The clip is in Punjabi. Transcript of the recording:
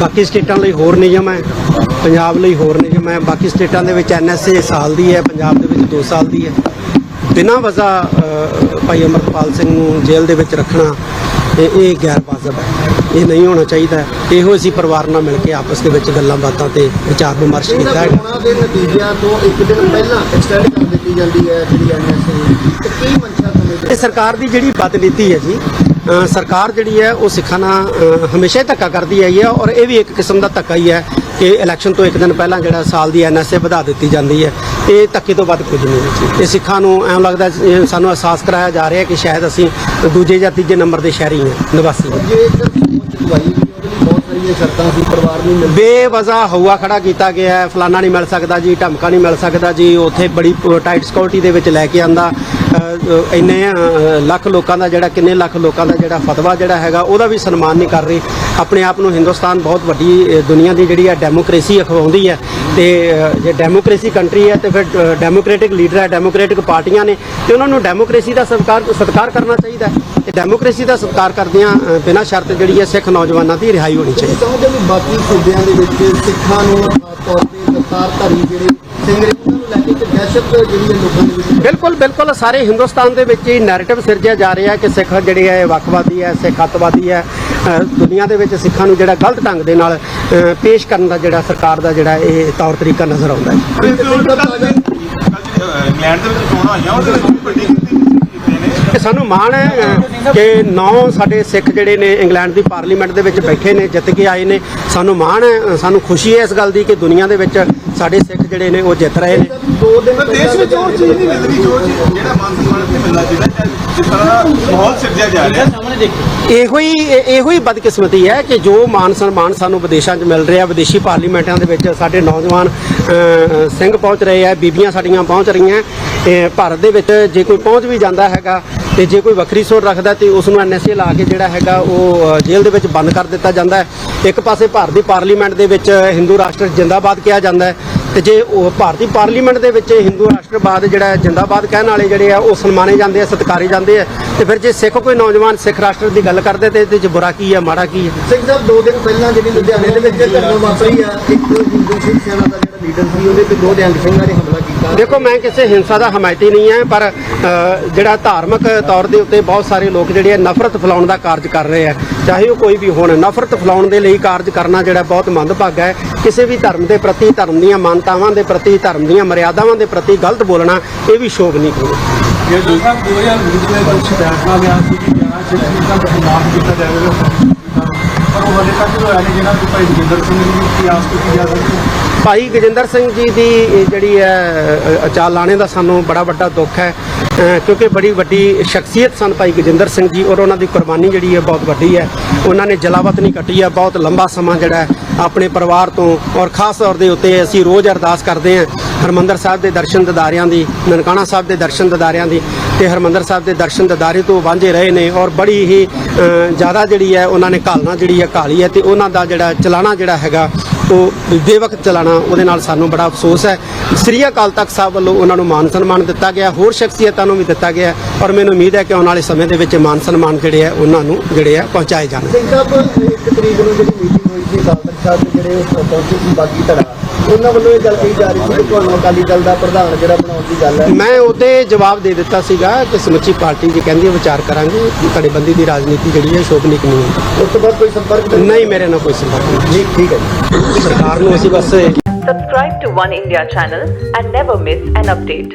ਬਾਕੀ ਸਟੇਟਾਂ ਲਈ ਹੋਰ ਨਿਯਮ ਹੈ, ਪੰਜਾਬ ਲਈ ਹੋਰ ਨਿਯਮ ਹੈ, ਬਾਕੀ ਸਟੇਟਾਂ ਦੇ ਵਿੱਚ ਐਨਐਸਏ ਸਾਲ ਦੀ ਹੈ, ਪੰਜਾਬ ਦੇ ਵਿੱਚ 2 ਸਾਲ ਦੀ ਹੈ। ਬਿਨਾਂ ਵਜ਼ਾ ਭਾਈ ਅਮਰਪਾਲ ਸਿੰਘ ਨੂੰ ਜੇਲ੍ਹ ਦੇ ਵਿੱਚ ਰੱਖਣਾ, ਇਹ ਗੈਰ ਵਾਜਬ ਹੈ, ਇਹ ਨਹੀਂ ਹੋਣਾ ਚਾਹੀਦਾ ਇਹੋ ਅਸੀਂ ਪਰਿਵਾਰ ਨਾਲ ਮਿਲ ਕੇ ਆਪਸ ਦੇ ਵਿੱਚ ਗੱਲਾਂ ਬਾਤਾਂ ਤੇ ਵਿਚਾਰ ਵਿਮਰਸ਼ ਕੀਤਾ ਹੈ। ਚੋਣਾਂ ਦੇ ਨਤੀਜਿਆਂ ਤੋਂ ਇੱਕ ਦਿਨ ਪਹਿਲਾਂ ਐਕਸਟੈਂਡ ਕਰ ਦਿੱਤੀ ਜਾਂਦੀ ਹੈ ਜਿਹੜੀ ਐਨਐਸਏ ਤੇ ਕੀ ਮਨਸ਼ਾ ਸਮਝਦੇ ਇਹ ਸਰਕਾਰ ਦੀ ਜਿਹੜੀ ਬਦਨੀਤੀ ਹੈ ਜੀ ਸਰਕਾਰ ਜਿਹੜੀ ਹੈ ਉਹ ਸਿੱਖਾਂ ਨਾਲ ਹਮੇਸ਼ਾ ਹੀ ਧੱਕਾ ਕਰਦੀ ਆਈ ਹੈ ਔਰ ਇਹ ਵੀ ਇੱਕ ਕਿਸਮ ਦਾ ਧੱਕਾ ਹੀ ਹੈ ਕਿ ਇਲੈਕਸ਼ਨ ਤੋਂ ਇੱਕ ਦਿਨ ਪਹਿਲਾਂ ਜਿਹੜਾ ਸਾਲ ਦੀ ਐਨਐਸਏ ਵਧਾ ਦਿੱਤੀ ਜਾਂਦੀ ਹੈ। ਇਹ ਧੱਕੇ ਤੋਂ ਵੱਧ ਕੁਝ ਨਹੀਂ ਹੈ ਜੀ। ਇਹ ਸਿੱਖਾਂ ਨੂੰ ਐਂ ਲੱਗਦਾ ਸਾਨੂੰ ਅਹਿਸਾਸ ਕਰਾਇਆ ਜਾ ਰਿਹਾ ਕਿ ਸ਼ਾਇਦ ਅਸੀਂ ਦੂਜੇ ਜਾਂ ਤੀਜੇ ਨੰਬਰ ਦੇ ਸ਼ਹਿਰੀ ਹਾਂ ਨਿਵਾਸੀ ਜੇ ਇੱਕ ਦਵਾਈ ਵੀ ਸ਼ਰਤਾਂ ਸੀ, ਪਰਿਵਾਰ ਨੂੰ ਮਿਲਦੀ ਬੇਵਜ਼ਾ ਹਊਆ ਖੜਾ ਕੀਤਾ ਗਿਆ ਹੈ। ਫਲਾਨਾ ਨਹੀਂ ਮਿਲ ਸਕਦਾ ਜੀ, ਢਮਕਾ ਨਹੀਂ ਮਿਲ ਸਕਦਾ ਜੀ। ਉੱਥੇ ਬੜੀ ਟਾਈਟ ਸਿਕਿਉਰਿਟੀ ਦੇ ਵਿੱਚ ਲੈ ਕੇ ਆਂਦਾ। ਇੰਨੇ ਲੱਖ ਲੋਕਾਂ ਦਾ ਜਿਹੜਾ, ਕਿੰਨੇ ਲੱਖ ਲੋਕਾਂ ਦਾ ਜਿਹੜਾ ਫਤਵਾ ਜਿਹੜਾ ਹੈਗਾ, ਉਹਦਾ ਵੀ ਸਨਮਾਨ ਨਹੀਂ ਕਰ ਰਹੀ। ਆਪਣੇ ਆਪ ਨੂੰ ਹਿੰਦੁਸਤਾਨ ਬਹੁਤ ਵੱਡੀ ਦੁਨੀਆ ਦੀ ਜਿਹੜੀ ਹੈ ਡੈਮੋਕ੍ਰੇਸੀ ਅਖਵਾਉਂਦੀ ਹੈ। ਤੇ ਜੇ ਡੈਮੋਕ੍ਰੇਸੀ ਕੰਟਰੀ ਹੈ, ਤੇ ਫਿਰ ਡੈਮੋਕ੍ਰੈਟਿਕ ਲੀਡਰ ਹੈ ਡੈਮੋਕ੍ਰੈਟਿਕ ਪਾਰਟੀਆਂ ਨੇ, ਤੇ ਉਹਨਾਂ ਨੂੰ ਡੈਮੋਕ੍ਰੇਸੀ ਦਾ ਸਤਿਕਾਰ ਸਤਿਕਾਰ ਕਰਨਾ ਚਾਹੀਦਾ ਹੈ। ਤੇ ਡੈਮੋਕ੍ਰੇਸੀ ਦਾ ਸਤਿਕਾਰ ਕਰਦਿਆਂ ਬਿਨਾਂ ਸ਼ਰਤ ਜਿਹੜੀ ਹੈ ਸਿੱਖ ਨੌਜਵਾਨਾਂ ਦੀ ਰਿਹਾਈ ਹੋਣੀ ਚਾਹੀਦੀ ਤੁਸੀਂ ਵੀ ਬਾਕੀ ਸੂਬਿਆਂ ਦੇ ਵਿੱਚ ਸਿੱਖਾਂ ਨੂੰ ਖਾਸ ਤੌਰ ਤੇ ਦਸਤਾਰ ਧਾਰੀ ਜਿਹੜੇ ਸਿੰਘ ਨੇ ਉਹਨਾਂ ਨੂੰ ਲੈ ਕੇ ਇੱਕ ਦਹਿਸ਼ਤ ਜਿਹੜੀ ਹੈ ਲੋਕਾਂ ਦੇ ਵਿੱਚ ਬਿਲਕੁਲ ਬਿਲਕੁਲ। ਸਾਰੇ ਹਿੰਦੁਸਤਾਨ ਦੇ ਵਿੱਚ ਇਹ ਨੈਰੇਟਿਵ ਸਿਰਜਿਆ ਜਾ ਰਿਹਾ ਹੈ ਕਿ ਸਿੱਖ ਜਿਹੜੇ ਹੈ ਇਹ ਵੱਖਵਾਦੀ ਹੈ ਸਿੱਖ ਅੱਤਵਾਦੀ ਹੈ। ਦੁਨੀਆ ਦੇ ਵਿੱਚ ਸਿੱਖਾਂ ਨੂੰ ਜਿਹੜਾ ਗਲਤ ਢੰਗ ਦੇ ਨਾਲ ਪੇਸ਼ ਕਰਨ ਦਾ ਜਿਹੜਾ ਸਰਕਾਰ ਦਾ ਜਿਹੜਾ ਇਹ ਤੌਰ ਤਰੀਕਾ ਨਜ਼ਰ ਆਉਂਦਾ ਹੈ। ਇੰਗਲੈਂਡ ਦੇ ਵਿੱਚ ਚੋਣਾਂ ਹੋਈਆਂ ਉਹਦੇ ਵਿੱਚ ਵੀ ਵੱਡੀ ਗਿਣਤੀ ਵਿੱਚ ਕੀਤੇ ਨੇ ਕਿ ਸਾਨੂੰ ਮਾਣ ਹੈ ਅ, ਕਿ ਨੌ ਸਾਡੇ ਸਿੱਖ ਜਿਹੜੇ ਨੇ ਇੰਗਲੈਂਡ ਦੀ ਪਾਰਲੀਮੈਂਟ ਦੇ ਵਿੱਚ ਬੈਠੇ ਨੇ ਜਿੱਤ ਕੇ ਆਏ ਨੇ। ਸਾਨੂੰ ਮਾਣ ਹੈ ਅ, ਸਾਨੂੰ ਖੁਸ਼ੀ ਹੈ ਇਸ ਗੱਲ ਦੀ ਕਿ ਦੁਨੀਆ ਦੇ ਵਿੱਚ ਸਾਡੇ ਸਿੱਖ ਜਿਹੜੇ ਨੇ ਉਹ ਜਿੱਤ ਰਹੇ ਨੇ। ਦੋ ਦਿਨ ਪਰ ਦੇਸ਼ ਵਿੱਚ ਉਹ ਚੀਜ਼ ਨਹੀਂ ਮਿਲਦੀ ਜੋ ਚੀਜ਼ ਜਿਹੜਾ ਮਾਨ ਸਨਮਾਨ ਤੇ ਮਿਲਣਾ ਚਾਹੀਦਾ ਜਿਸ ਤਰ੍ਹਾਂ ਮਾਹੌਲ ਸਿਰਜਿਆ ਜਾ ਰਿਹਾ। ਇਹੋ ਹੀ ਇਹ- ਇਹੋ ਹੀ ਬਦਕਿਸਮਤੀ ਹੈ ਕਿ ਜੋ ਮਾਨ ਸਨਮਾਨ ਸਾਨੂੰ ਵਿਦੇਸ਼ਾਂ 'ਚ ਮਿਲ ਰਿਹਾ ਵਿਦੇਸ਼ੀ ਪਾਰਲੀਮੈਂਟਾਂ ਦੇ ਵਿੱਚ ਸਾਡੇ ਨੌਜਵਾਨ ਅ, ਸਿੰਘ ਪਹੁੰਚ ਰਹੇ ਆ ਬੀਬੀਆਂ ਸਾਡੀਆਂ ਪਹੁੰਚ ਰਹੀਆਂ ਇਹ ਭਾਰਤ ਦੇ ਵਿੱਚ ਜੇ ਕੋਈ ਪਹੁੰਚ ਵੀ ਜਾਂਦਾ ਹੈਗਾ ਤੇ ਜੇ ਕੋਈ ਵੱਖਰੀ ਸੋਚ ਰੱਖਦਾ ਤੇ ਉਸ ਨੂੰ ਐਨਐਸਏ ਲਾ ਕੇ ਜਿਹੜਾ ਹੈਗਾ ਉਹ ਜੇਲ੍ਹ ਦੇ ਵਿੱਚ ਬੰਦ ਕਰ ਦਿੱਤਾ ਜਾਂਦਾ ਹੈ। ਇੱਕ ਪਾਸੇ ਭਾਰਤ ਦੀ ਪਾਰਲੀਮੈਂਟ ਦੇ ਵਿੱਚ ਹਿੰਦੂ ਰਾਸ਼ਟਰ ਜਿੰਦਾਬਾਦ ਕਿਹਾ ਜਾਂਦਾ ਹੈ ਤੇ ਜੇ ਉਹ ਭਾਰਤੀ ਪਾਰਲੀਮੈਂਟ ਦੇ ਵਿੱਚ ਹਿੰਦੂ ਰਾਸ਼ਟਰਵਾਦ ਜਿਹੜਾ ਜਿੰਦਾਬਾਦ ਕਹਿਣ ਵਾਲੇ ਜਿਹੜੇ ਆ, ਉਹ ਸਨਮਾਨੇ ਜਾਂਦੇ ਆ, ਸਤਿਕਾਰੇ ਜਾਂਦੇ ਆ। ਤੇ ਫਿਰ ਜੇ ਸਿੱਖ ਕੋਈ ਨੌਜਵਾਨ ਸਿੱਖ ਰਾਸ਼ਟਰ ਦੀ ਗੱਲ ਕਰਦੇ ਤੇ ਇਹਦੇ ਚ ਬੁਰਾ ਕੀ ਹੈ, ਮਾੜਾ ਕੀ ਹੈ? ਸਿੰਘ ਸਾਹਿਬ, ਦੋ ਦਿਨ ਪਹਿਲਾਂ ਜਿਹੜੀ ਲੁਧਿਆਣੇ ਦੇ ਵਿੱਚ ਘਟਨਾ ਵਾਪਰੀ ਆ, ਇੱਕ ਹਿੰਦੂ ਸਿੱਖ ਸੈਨਾ ਦਾ ਜਿਹੜਾ ਲੀਡਰ ਸੀ, ਉਹਦੇ ਤੇ ਦੋ ਨਿਹੰਗ ਸਿੰਘਾਂ ਨੇ ਹਮਲਾ ਦੇਖੋ, ਮੈਂ ਕਿਸੇ ਹਿੰਸਾ ਦਾ ਹਮਾਇਤੀ ਨਹੀਂ ਹੈ, ਪਰ ਜਿਹੜਾ ਧਾਰਮਿਕ ਤੌਰ ਦੇ ਉੱਤੇ ਬਹੁਤ ਸਾਰੇ ਲੋਕ ਜਿਹੜੇ ਆ ਨਫ਼ਰਤ ਫੈਲਾਉਣ ਦਾ ਕਾਰਜ ਕਰ ਰਹੇ ਆ। ਚਾਹੇ ਉਹ ਕੋਈ ਵੀ ਹੋਣ, ਨਫ਼ਰਤ ਫੈਲਾਉਣ ਦੇ ਲਈ ਕਾਰਜ ਕਰਨਾ ਜਿਹੜਾ ਬਹੁਤ ਮੰਦਭਾਗਾ ਹੈ। ਕਿਸੇ ਵੀ ਧਰਮ ਦੇ ਪ੍ਰਤੀ, ਧਰਮ ਦੀਆਂ ਮਾਨਤਾਵਾਂ ਦੇ ਪ੍ਰਤੀ, ਧਰਮ ਦੀਆਂ ਮਰਿਆਦਾਵਾਂ ਦੇ ਪ੍ਰਤੀ ਗਲਤ ਬੋਲਣਾ, ਇਹ ਵੀ ਸ਼ੋਭਨੀय ਹੈ ਜੇ ਦੂਸਰਾ 2020 ਦੇ ਵਿੱਚ ਫੈਸਲਾ ਲਿਆ ਸੀ ਕਿ ਜਿਹੜਾ ਸਿੱਖ ਦਾ ਮਾਫ ਕੀਤਾ ਜਾਵੇਗਾ ਪਰ ਉਹ ਹਲੇ ਤੱਕ ਹੋਇਆ ਨਹੀਂ, ਜਿਹਨਾਂ ਦੀ ਭਾਈ ਜਗਿੰਦਰ ਸਿੰਘ ਦੀ ਆਸ ਕੀਤੀ ਜਾ ਸਕਦੀ ਹੈ। ਭਾਈ ਗਜਿੰਦਰ ਸਿੰਘ ਜੀ ਦੀ ਜਿਹੜੀ ਹੈ ਚਾਲ ਚਾਲਾਣੇ ਦਾ ਸਾਨੂੰ ਬੜਾ ਵੱਡਾ ਦੁੱਖ ਹੈ ਕਿਉਂਕਿ ਬੜੀ ਵੱਡੀ ਸ਼ਖਸੀਅਤ ਸਨ ਭਾਈ ਗਜਿੰਦਰ ਸਿੰਘ ਜੀ ਔਰ ਉਹਨਾਂ ਦੀ ਕੁਰਬਾਨੀ ਜਿਹੜੀ ਹੈ ਬਹੁਤ ਵੱਡੀ ਹੈ। ਉਹਨਾਂ ਨੇ ਜਲਾਵਤ ਨਹੀਂ ਕੱਟੀ ਹੈ, ਬਹੁਤ ਲੰਬਾ ਸਮਾਂ ਜਿਹੜਾ ਆਪਣੇ ਪਰਿਵਾਰ ਤੋਂ ਔਰ ਖਾਸ ਤੌਰ ਦੇ ਉੱਤੇ ਅਸੀਂ ਰੋਜ਼ ਅਰਦਾਸ ਕਰਦੇ ਹਾਂ ਹਰਮੰਦਰ ਸਾਹਿਬ ਦੇ ਦਰਸ਼ਨ ਦਿਦਾਰਿਆਂ ਦੀ, ਨਨਕਾਣਾ ਸਾਹਿਬ ਦੇ ਦਰਸ਼ਨ ਦਿਦਾਰਿਆਂ ਦੀ ਤੇ ਹਰਮੰਦਰ ਸਾਹਿਬ ਦੇ ਦਰਸ਼ਨ ਦਿਦਾਰੇ ਤੋਂ ਵਾਂਝੇ ਰਹੇ ਨੇ ਔਰ ਬੜੀ ਹੀ ਜ਼ਿਆਦਾ ਜਿਹੜੀ ਹੈ ਉਹਨਾਂ ਨੇ ਘਾਲਣਾ ਜਿਹੜੀ ਹੈ ਘਾਲੀ ਹੈ ਤੇ ਉਹਨਾਂ ਦਾ ਜਿਹੜਾ ਚਲਾਣਾ ਜਿਹੜਾ ਹੈਗਾ ਉਹ ਬੇਵਕਤ ਚਲਾਣਾ ਉਹਦੇ ਨਾਲ ਸਾਨੂੰ ਬੜਾ ਅਫਸੋਸ ਹੈ। ਸ੍ਰੀ ਅਕਾਲ ਤਖਤ ਸਾਹਿਬ ਵੱਲੋਂ ਉਹਨਾਂ ਨੂੰ ਮਾਨ ਸਨਮਾਨ ਦਿੱਤਾ ਗਿਆ, ਹੋਰ ਸ਼ਖਸੀਅਤਾਂ ਨੂੰ ਵੀ ਦਿੱਤਾ ਗਿਆ ਔਰ ਮੈਨੂੰ ਉਮੀਦ ਹੈ ਕਿ ਆਉਣ ਵਾਲੇ ਸਮੇਂ ਦੇ ਵਿੱਚ ਮਾਨ ਸਨਮਾਨ ਜਿਹੜੇ ਆ ਉਹਨਾਂ ਨੂੰ ਜਿਹੜੇ ਆ ਪਹੁੰਚਾਏ ਜਾਣਗੇ। ਸਿੰਘ ਸਾਹਿਬ ਇੱਕ ਤਰੀਕ ਨੂੰ ਜਿਹੜੀ ਮੀਟਿੰਗ ਅਕਾਲ ਤਖਤ ਸਾਹਿਬ ਦੇ ਜਿਹੜੇ ਉਹ ਪਹੁੰਚੇ ਸੀ ਬਾਗੀ ਧੜਾ ਉਹਨਾਂ ਵੱਲੋਂ ਇਹ ਗੱਲ ਕਹੀ ਜਾ ਰਹੀ ਸੀ ਕਿ ਤੁਹਾਨੂੰ ਅਕਾਲੀ ਦਲ ਦਾ ਪ੍ਰਧਾਨ ਜਿਹੜਾ ਬਣਾਉਣ ਦੀ ਗੱਲ ਹੈ। ਮੈਂ ਉਹਦੇ ਜਵਾਬ ਦੇ ਦਿੱਤਾ ਸੀਗਾ ਕਿ ਸਮੁੱਚੀ ਪਾਰਟੀ ਜੀ ਕਹਿੰਦੀ ਹੈ ਵਿਚਾਰ ਕਰਾਂਗੇ ਕਿ ਧੜੇਬੰਦੀ ਦੀ ਰਾਜਨੀਤੀ ਜਿਹੜੀ ਹੈ ਸ਼ੋਭਨੀਕ ਨਹੀਂ ਹੈ। ਉਸ ਤੋਂ ਬਾਅਦ ਕੋਈ ਸੰਪਰਕ ਨਹੀਂ? ਮੇਰੇ ਨਾਲ ਕੋਈ ਸੰਪਰਕ ਨਹੀਂ। ਜੀ ਠੀਕ ਹੈ ਸਰਕਾਰ ਨੂੰ ਅਸੀਂ ਬਸ Subscribe to One India channel and never miss an update.